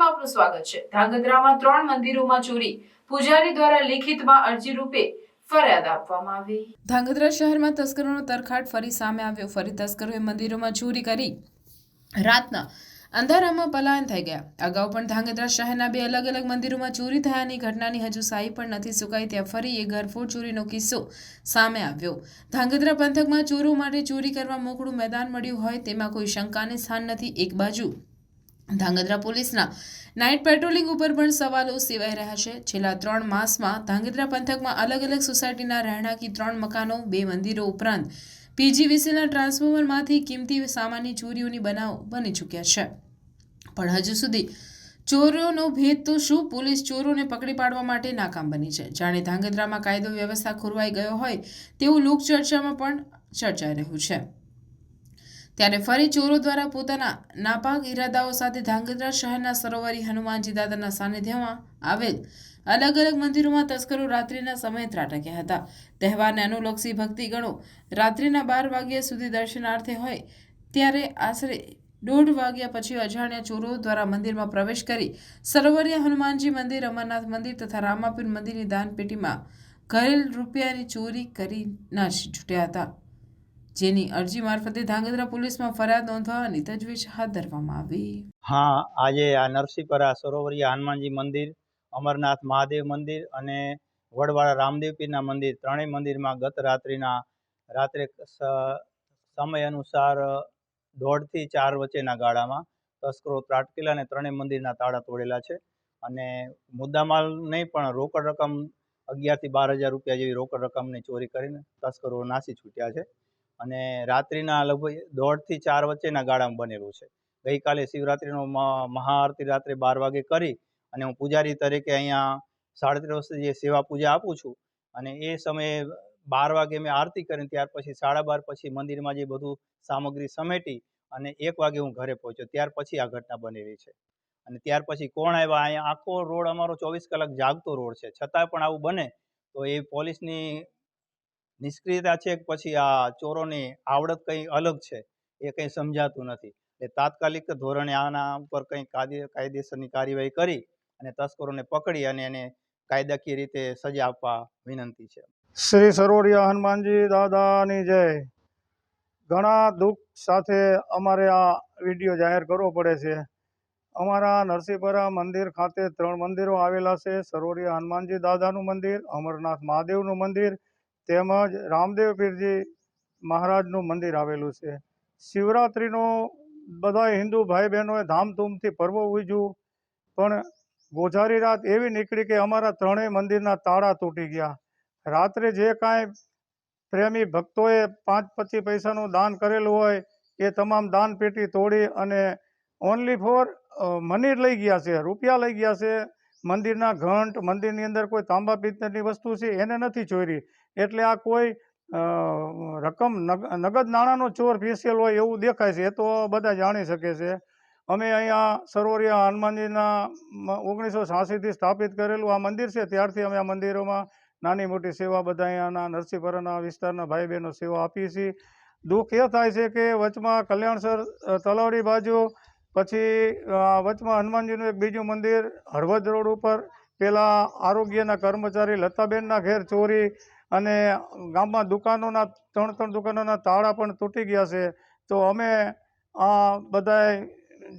બુલેટિનમાં આપનું સ્વાગત છે. ધાંગધ્રામાં ત્રણ મંદિરોમાં ચોરી. પૂજારી દ્વારા લિખિતમાં અરજી રૂપે ફરિયાદ શહેરમાં તસ્કરોનો તરખાટ ફરી સામે આવ્યો. ફરી તસ્કરોએ મંદિરોમાં ચોરી કરી. રાતના અંધારામાં પલાયન થઈ ગયા. અગાઉ પણ ધાંગધ્રા શહેરના બે અલગ અલગ મંદિરોમાં ચોરી થયાની ઘટનાની હજુ સાઈ પણ નથી સુકાઈ. ત્યાં ફરી એ ઘરફોડ ચોરીનો કિસ્સો સામે આવ્યો. ધાંગધ્રા પંથકમાં ચોરો માટે ચોરી કરવા મોકળું મેદાન મળ્યું હોય તેમાં કોઈ શંકાને સ્થાન નથી. એક બાજુ ધાંગધ્રા પોલીસના નાઇટ પેટ્રોલિંગ ઉપર પણ સવાલો સેવાઈ રહ્યા છે. છેલ્લા ત્રણ માસમાં ધાંગધ્રા પંથકમાં અલગ અલગ સોસાયટીના રહેણાંકી ત્રણ મકાનો, બે મંદિરો ઉપરાંત પીજીવીસીના ટ્રાન્સફોર્મરમાંથી કિંમતી સામાનની ચોરીઓની બનાવ બની ચૂક્યા છે. પણ હજુ સુધી ચોરોનો ભેદ તો શું? પોલીસ ચોરોને પકડી પાડવા માટે નાકામ બની છે. જાણે ધાંગધ્રામાં કાયદો વ્યવસ્થા ખોરવાઈ ગયો હોય તેવું લોકચર્ચામાં પણ ચર્ચાઈ રહ્યું છે. ત્યારે ફરી ચોરો દ્વારા પોતાના નાપાક ઈરાદાઓ સાથે ધાંગધ્રા શહેરના સરોવરી હનુમાનજી દાદાના સાનિધ્યમાં આવેલ અલગ અલગ મંદિરોમાં તસ્કરો રાત્રિના સમયે ત્રાટક્યા હતા. તહેવારને અનુલક્ષી ભક્તિગણો રાત્રિના બાર વાગ્યા સુધી દર્શનાર્થે હોય ત્યારે આશરે દોઢ વાગ્યા પછી અજાણ્યા ચોરો દ્વારા મંદિરમાં પ્રવેશ કરી સરોવરિયા હનુમાનજી મંદિર, અમરનાથ મંદિર તથા રામાપીર મંદિરની દાનપેટીમાં ઘરેલ રૂપિયાની ચોરી કરી નાસી છૂટ્યા હતા. જેની અરજી મારફતે ધાંગધ્રા પોલીસમાં ફરિયાદ નોંધવાની તજવીજ હાથ ધરવામાં આવી. હા, આજે આ નરસિંહપરા સરોવરિયા હનુમાનજી મંદિર, અમરનાથ મહાદેવ મંદિર અને વડવાળા રામદેવ પીરના મંદિર ત્રણેય મંદિરમાં ગત રાત્રિના, રાત્રે સમય અનુસાર દોઢથી ચાર વચ્ચેના ગાળામાં તસ્કરો ત્રાટકેલા અને ત્રણેય મંદિરના તાળા તોડેલા છે અને મુદ્દામાલ નહીં પણ રોકડ રકમ અગિયારથી બાર હજાર રૂપિયા જેવી રોકડ રકમની ચોરી કરીને તસ્કરો નાસી છૂટ્યા છે. અને રાત્રિના લગભગ દોઢથી ચાર વચ્ચેના ગાળામાં બનેલું છે. ગઈકાલે શિવરાત્રિનો મહાઆરતી રાત્રે બાર વાગે કરી અને હું પૂજારી તરીકે અહીંયા સાડત્રીસ વર્ષથી જે સેવા પૂજા આપું છું અને એ સમયે બાર વાગે મેં આરતી કરીને ત્યાર પછી સાડા બાર પછી મંદિરમાં જે બધું સામગ્રી સમેટી અને એક વાગે હું ઘરે પહોંચ્યો. ત્યાર પછી આ ઘટના બનેલી છે. અને ત્યાર પછી કોણ આવ્યા? અહીંયા આખો રોડ અમારો ચોવીસ કલાક જાગતો રોડ છે. છતાં પણ આવું બને તો એ પોલીસની નિષ્ક્રિયતા છે કે પછી આ ચોરોની આવડત કંઈ અલગ છે, એ કંઈ સમજાતું નથી. એ તાત્કાલિક ધોરણે આના ઉપર કંઈ કાયદે, કાયદેસરની કાર્યવાહી કરી અને તસ્કરોને પકડી અને એને કાયદાકીય રીતે સજા આપવા વિનંતી છે. શ્રી સરોડિયા હનુમાનજી દાદાની જય. ઘણા દુઃખ સાથે અમારે આ વીડિયો જાહેર કરવો પડે છે. અમારા નરસિંહપરા મંદિર ખાતે ત્રણ મંદિરો આવેલા છે. સરોડિયા હનુમાનજી દાદાનું મંદિર, અમરનાથ મહાદેવનું મંદિર તેમજ રામદેવ પીરજી મહારાજનું મંદિર આવેલું છે. શિવરાત્રિનો બધા હિન્દુ ભાઈ બહેનોએ ધામધૂમથી પર્વ ઉજવ્યું. પણ ગોઝારી રાત એવી નીકળી કે અમારા ત્રણેય મંદિરના તાળા તૂટી ગયા. રાત્રે જે કાંઈ પ્રેમી ભક્તોએ પાંચ પચીસ પૈસાનું દાન કરેલું હોય, એ તમામ દાન પેટી તોડી અને ઓનલી ફોર મની લઈ ગયા છે, રૂપિયા લઈ ગયા છે. મંદિરના ઘંટ, મંદિરની અંદર કોઈ તાંબા પિત્તળની વસ્તુ છે, એને નથી ચોરી. એટલે આ કોઈ રકમ, નગ- નગદ નાણાંનો ચોર સ્પેશિયલ હોય એવું દેખાય છે, એ તો બધા જાણી શકે છે. અમે અહીંયા સરોવરિયા હનુમાનજીના ઓગણીસો છ્યાસીથી સ્થાપિત કરેલું આ મંદિર છે, ત્યારથી અમે આ મંદિરોમાં નાની મોટી સેવા બધા અહીંયાના નરસિંહપરાના વિસ્તારના ભાઈ બહેનો સેવા આપીએ છીએ. દુઃખ એ થાય છે કે વચમાં કલ્યાણસર તલાવડી બાજુ પછી વચમાં હનુમાનજીનું એક બીજું મંદિર, હળવદ રોડ ઉપર. પેલા આરોગ્યના કર્મચારી લતાબેનના ઘેર ચોરી અને ગામમાં દુકાનોના, ત્રણ ત્રણ દુકાનોના તાળા પણ તૂટી ગયા છે. તો અમે આ બધાય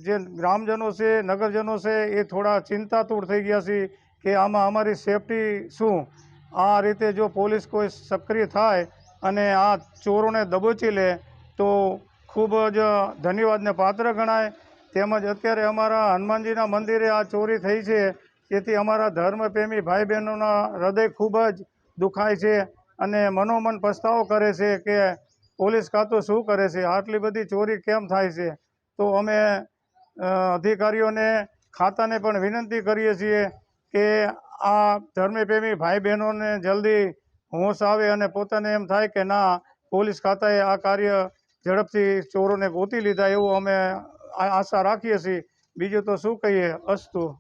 જે ગ્રામજનો છે, નગરજનો છે, એ થોડા ચિંતાતુર થઈ ગયા છે કે આમાં અમારી સેફટી શું? આ રીતે જો પોલીસ કોઈ સક્રિય થાય અને આ ચોરોને દબોચી લે, તો ખૂબ જ ધન્યવાદને પાત્ર ગણાય. તેમજ અત્યારે અમારા હનુમાનજીના મંદિરે આ ચોરી થઈ છે. તેથી અમારા ધર્મપ્રેમી ભાઈ બહેનોના હૃદય ખૂબ જ દુખાય છે અને મનોમન પસ્તાવો કરે છે કે પોલીસ ખાતું શું કરે છે? આટલી બધી ચોરી કેમ થાય છે? તો અમે અધિકારીઓને ખાતાને પણ વિનંતી કરીએ છીએ કે આ ધર્મપ્રેમી ભાઈ બહેનોને જલ્દી હોશ આવે અને પોતાને એમ થાય કે ના, પોલીસ ખાતાએ આ કાર્ય ઝડપથી ચોરોને ગોતી લીધા એવું અમે આશા રાખીએ છીએ. બીજું તો શું કહીએ? અસ્તુ.